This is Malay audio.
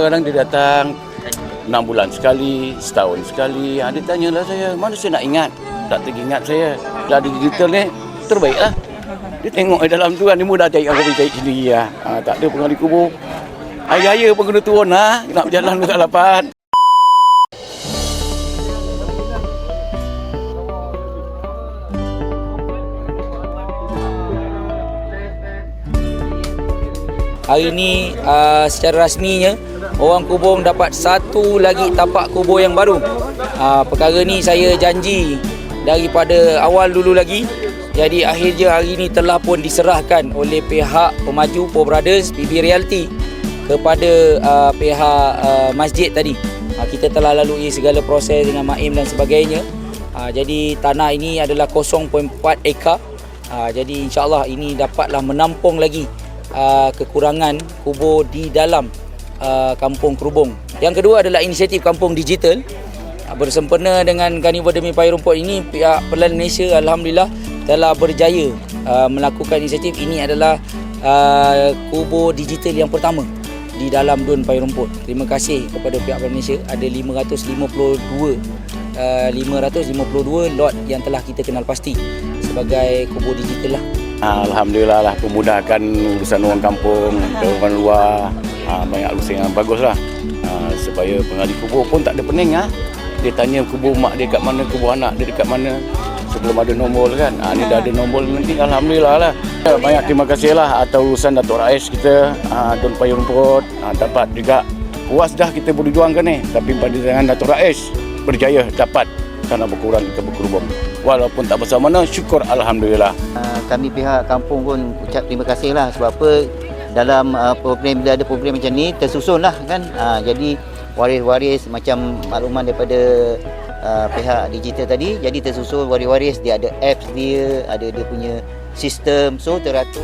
Kadang dia datang 6 bulan sekali, setahun sekali. Ha, dia tanyalah saya, mana saya nak ingat? Tak teringat saya. Dah di digital ni, terbaiklah. Dia tengok di dalam tu kan, dia mudah cari aku pergi cari sendiri lah. Ha, tak ada pengali kubur. Raya pun kena turun lah. Nak berjalan pun tak dapat. Hari ini uh, secara rasminya orang kubur dapat satu lagi tapak kubur yang baru. Uh, perkara ni saya janji daripada awal dulu lagi. Jadi akhirnya hari ini telah pun diserahkan oleh pihak pemaju Poor Brothers PB Realty kepada uh, pihak uh, masjid tadi. Uh, kita telah lalui segala proses dengan maim dan sebagainya. Uh, jadi tanah ini adalah 0.4 ekar. Uh, jadi insyaAllah ini dapatlah menampung lagi uh, kekurangan kubur di dalam uh, kampung Kerubung. Yang kedua adalah inisiatif kampung digital. Uh, bersempena dengan Carnival Demi Payung Rumput ini pihak Pelan Malaysia alhamdulillah telah berjaya uh, melakukan inisiatif ini adalah uh, kubur digital yang pertama di dalam Dun Payung Rumput. Terima kasih kepada pihak Pelan Malaysia ada 552 uh, 552 lot yang telah kita kenal pasti sebagai kubur digital lah. Alhamdulillah lah pemudahkan urusan orang kampung, orang luar. Ha, banyak urusan yang bagus lah. Ha, supaya pengali kubur pun tak ada pening lah. Dia tanya kubur mak dia kat mana, kubur anak dia dekat mana. Sebelum ada nombor kan. Ha, ni dah ada nombor nanti Alhamdulillah lah. Ya, banyak terima kasih lah atas urusan Datuk Rais kita. Ha, Don Payung Rumput. Ha, dapat juga puas dah kita berjuangkan ni. Tapi pada dengan Datuk Rais berjaya dapat tanah berkurang kita berkerubung. Walaupun tak besar mana, syukur Alhamdulillah. Uh, kami pihak kampung pun ucap terima kasih lah sebab apa dalam uh, program bila ada program macam ni tersusun lah kan uh, jadi waris-waris macam makluman daripada uh, pihak digital tadi jadi tersusun waris-waris dia ada apps dia ada dia punya sistem so teratur